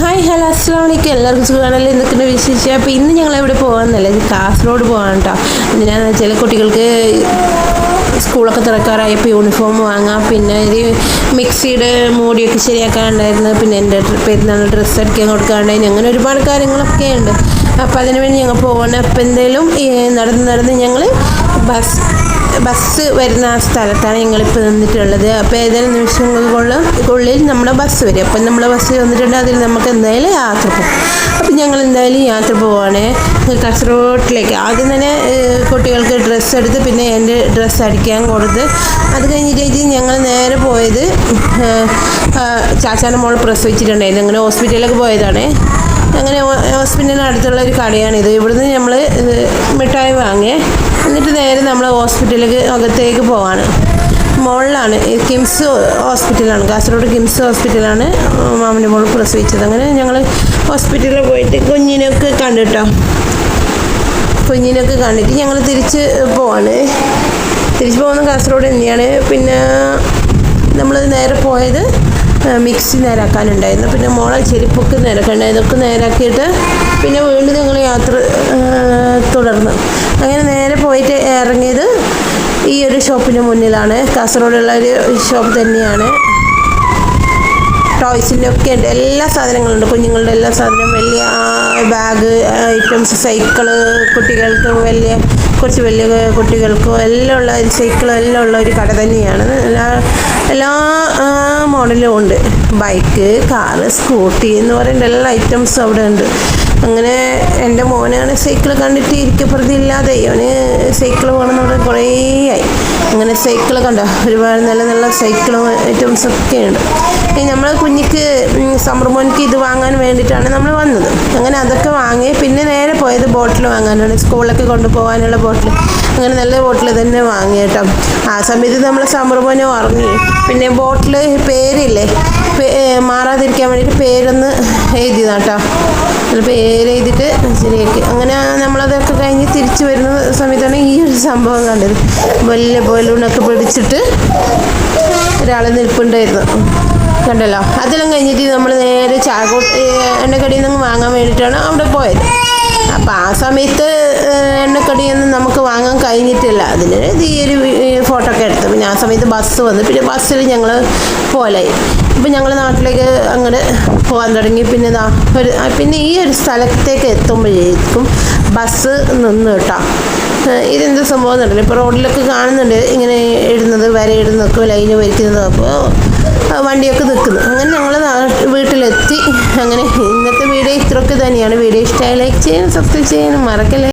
Hi hello അസ്സാം എല്ലാവർക്കും സുഖമാണല്ലോ എന്തൊക്കെയാണ് വിശേഷിച്ച് അപ്പോൾ ഇന്ന് ഞങ്ങൾ എവിടെ പോകാമെന്നല്ല ഇത് കാസർഗോഡ് പോകാൻ കേട്ടോ എന്തിനാന്ന് വെച്ചാൽ കുട്ടികൾക്ക് സ്കൂളൊക്കെ തുറക്കാറായപ്പോൾ യൂണിഫോം വാങ്ങാം. പിന്നെ ഒരു മിക്സിയുടെ മൂടിയൊക്കെ ശരിയാക്കാനുണ്ടായിരുന്നു. പിന്നെ എന്റെ പെരുന്നാൾ ഡ്രസ്സ് അടിക്കാൻ കൊടുക്കാനുണ്ടായിരുന്നു. അങ്ങനെ ഒരുപാട് കാര്യങ്ങളൊക്കെ ഉണ്ട്. അപ്പോൾ അതിനുവേണ്ടി ഞങ്ങൾ പോകണം അപ്പോൾ എന്തെങ്കിലും നടന്ന് നടന്ന് ഞങ്ങൾ ബസ് ബസ് വരുന്ന ആ സ്ഥലത്താണ് ഞങ്ങളിപ്പോൾ നിന്നിട്ടുള്ളത്. അപ്പോൾ ഏതായാലും നിമിഷങ്ങൾക്കുള്ളിൽ നമ്മുടെ ബസ് വരും. അപ്പം നമ്മൾ ബസ് വന്നിട്ടുണ്ട്. അതിൽ നമുക്ക് എന്തായാലും യാത്ര പോകും. അപ്പം ഞങ്ങൾ എന്തായാലും യാത്ര പോവാണ്. കാസർഗോട്ടിലേക്ക് ആദ്യം തന്നെ കുട്ടികൾക്ക് ഡ്രസ്സ് എടുത്ത് പിന്നെ എന്റെ ഡ്രസ്സ് അടിക്കാൻ കൊടുത്ത് അത് കഴിഞ്ഞിട്ട് ഞങ്ങൾ നേരെ പോയത് ചാച്ചാന്റെ മോൾ പ്രസവിച്ചിട്ടുണ്ടായിരുന്നു. അങ്ങനെ ഹോസ്പിറ്റലിലേക്ക് പോയതാണ്. അങ്ങനെ ഹോസ്പിറ്റലിന് അടുത്തുള്ള ഒരു കടയാണിത് ഇവിടുന്ന് നമ്മൾ മിഠായി വാങ്ങിയേ. നേരെ നമ്മൾ ഹോസ്പിറ്റലിലേക്ക് അകത്തേക്ക് പോവാണ്. മുകളിലാണ് കിംസ് ഹോസ്പിറ്റലാണ്. കാസർഗോഡ് കിംസ് ഹോസ്പിറ്റലാണ് മാമന്റെ മോൾ പ്രസവിച്ചത്. അങ്ങനെ ഞങ്ങൾ ഹോസ്പിറ്റലിൽ പോയിട്ട് കുഞ്ഞിനൊക്കെ കണ്ടിട്ടോ. കുഞ്ഞിനൊക്കെ കണ്ടിട്ട് ഞങ്ങൾ തിരിച്ച് പോവാണ്. തിരിച്ച് പോകുന്ന കാസർഗോഡ് തന്നെയാണ്. പിന്നെ നമ്മൾ നേരെ പോയത് മിക്സി നേരാക്കാനുണ്ടായിരുന്നു. പിന്നെ മോളെ ചെരുപ്പൊക്കെ നേരാക്കാനുണ്ടായിരുന്നു. ഇതൊക്കെ നേരാക്കിയിട്ട് പിന്നെ വീണ്ടും ഞങ്ങൾ യാത്ര തുടർന്നു. അങ്ങനെ നേരെ ഇറങ്ങിയത് ഈ ഒരു ഷോപ്പിന് മുന്നിലാണ്. കാസർഗോഡുള്ള ഒരു ഷോപ്പ് തന്നെയാണ്. ടോയ്സിന്റെ ഒക്കെ ഉണ്ട്. എല്ലാ സാധനങ്ങളും ഉണ്ട്. കുഞ്ഞുങ്ങളുടെ എല്ലാ സാധനവും. വലിയ ബാഗ് ഐറ്റംസ് സൈക്കിൾ കുട്ടികൾക്ക് വലിയ കുറച്ച് വലിയ കുട്ടികൾക്കും എല്ലാം ഉള്ള സൈക്കിളും എല്ലാം ഉള്ള ഒരു കട തന്നെയാണ്. എല്ലാ എല്ലാ മോഡലും ഉണ്ട്. ബൈക്ക് കാറ് സ്കൂട്ടി എന്ന് പറയുന്ന എല്ലാ ഐറ്റംസും അവിടെ ഉണ്ട്. അങ്ങനെ എന്റെ മോനാണ് സൈക്കിൾ കണ്ടിട്ട് ഇരിക്കപ്രതി ഇല്ലാതെ അവന് സൈക്കിൾ പറഞ്ഞ് കുറേ ആയി. അങ്ങനെ സൈക്കിൾ കണ്ടോ? ഒരുപാട് നല്ല നല്ല സൈക്കിളും ഐറ്റംസ് ഒക്കെ ഉണ്ട്. നമ്മൾ കുഞ്ഞിക്ക് സമ്മർ മോനിക്ക് ഇത് വാങ്ങാൻ വേണ്ടിയിട്ടാണ് നമ്മൾ വന്നത്. അങ്ങനെ അതൊക്കെ വാങ്ങി പിന്നെ നേരെ പോയത് ബോട്ടിൽ വാങ്ങാനാണ്. സ്കൂളിലൊക്കെ കൊണ്ടുപോകാനുള്ള ബോട്ടിൽ. അങ്ങനെ നല്ല ബോട്ടിൽ തന്നെ വാങ്ങി കേട്ടോ. ആ സമയത്ത് നമ്മൾ സമ്മർ മോനെ ഉറങ്ങി. പിന്നെ ബോട്ടിൽ പേരില്ലേ? മാറാതിരിക്കാൻ വേണ്ടിയിട്ട് പേരൊന്ന് എഴുതിയതാട്ടോ അതിൽ പേര് എഴുതിയിട്ട് ശരിയാക്കി. അങ്ങനെ നമ്മളതൊക്കെ കഴിഞ്ഞ് തിരിച്ചു വരുന്ന സമയത്താണ് ഈ ഒരു സംഭവം കണ്ടത്. വലിയ ബലൂണൊക്കെ പിടിച്ചിട്ട് ഒരാൾ നിൽപ്പുണ്ടായിരുന്നു. കണ്ടല്ലോ? അതെല്ലാം കഴിഞ്ഞിട്ട് നമ്മൾ നേരെ ചാകോട്ട് എണ്ണക്കടിയിൽ നിന്ന് വാങ്ങാൻ വേണ്ടിയിട്ടാണ് അവിടെ പോയത്. അപ്പോൾ ആ സമയത്ത് എണ്ണക്കടിയൊന്നും നമുക്ക് വാങ്ങാൻ കഴിഞ്ഞിട്ടില്ല. അതിന് ഒരു ഫോട്ടോ ഒക്കെ എടുത്തു. പിന്നെ ആ സമയത്ത് ബസ് വന്നു. പിന്നെ ബസ്സിൽ ഞങ്ങൾ പോലായി. ഇപ്പം ഞങ്ങൾ നാട്ടിലേക്ക് അങ്ങോട്ട് പോകാൻ തുടങ്ങി. പിന്നെ ഒരു പിന്നെ ഈ ഒരു സ്ഥലത്തേക്ക് എത്തുമ്പോഴേക്കും ബസ് നിന്ന് കേട്ടോ ഇതെന്ത് സംഭവം എന്നുണ്ടല്ലോ ഇപ്പോൾ റോഡിലൊക്കെ കാണുന്നുണ്ട്. ഇങ്ങനെ ഇടുന്നത് വര ഇടുന്നതൊക്കെ ലൈന് വരയ്ക്കുന്നത് അപ്പോൾ വണ്ടിയൊക്കെ നിൽക്കുന്നു. അങ്ങനെ ഞങ്ങൾ വീട്ടിലെത്തി. അങ്ങനെ ഇന്നത്തെ വീഡിയോ ഇത്രയൊക്കെ തന്നെയാണ്. വീഡിയോ ഇഷ്ടമായി ലൈക്ക് ചെയ്യാനും സബ്സ്ക്രൈബ് ചെയ്യാനും മറക്കല്ലേ.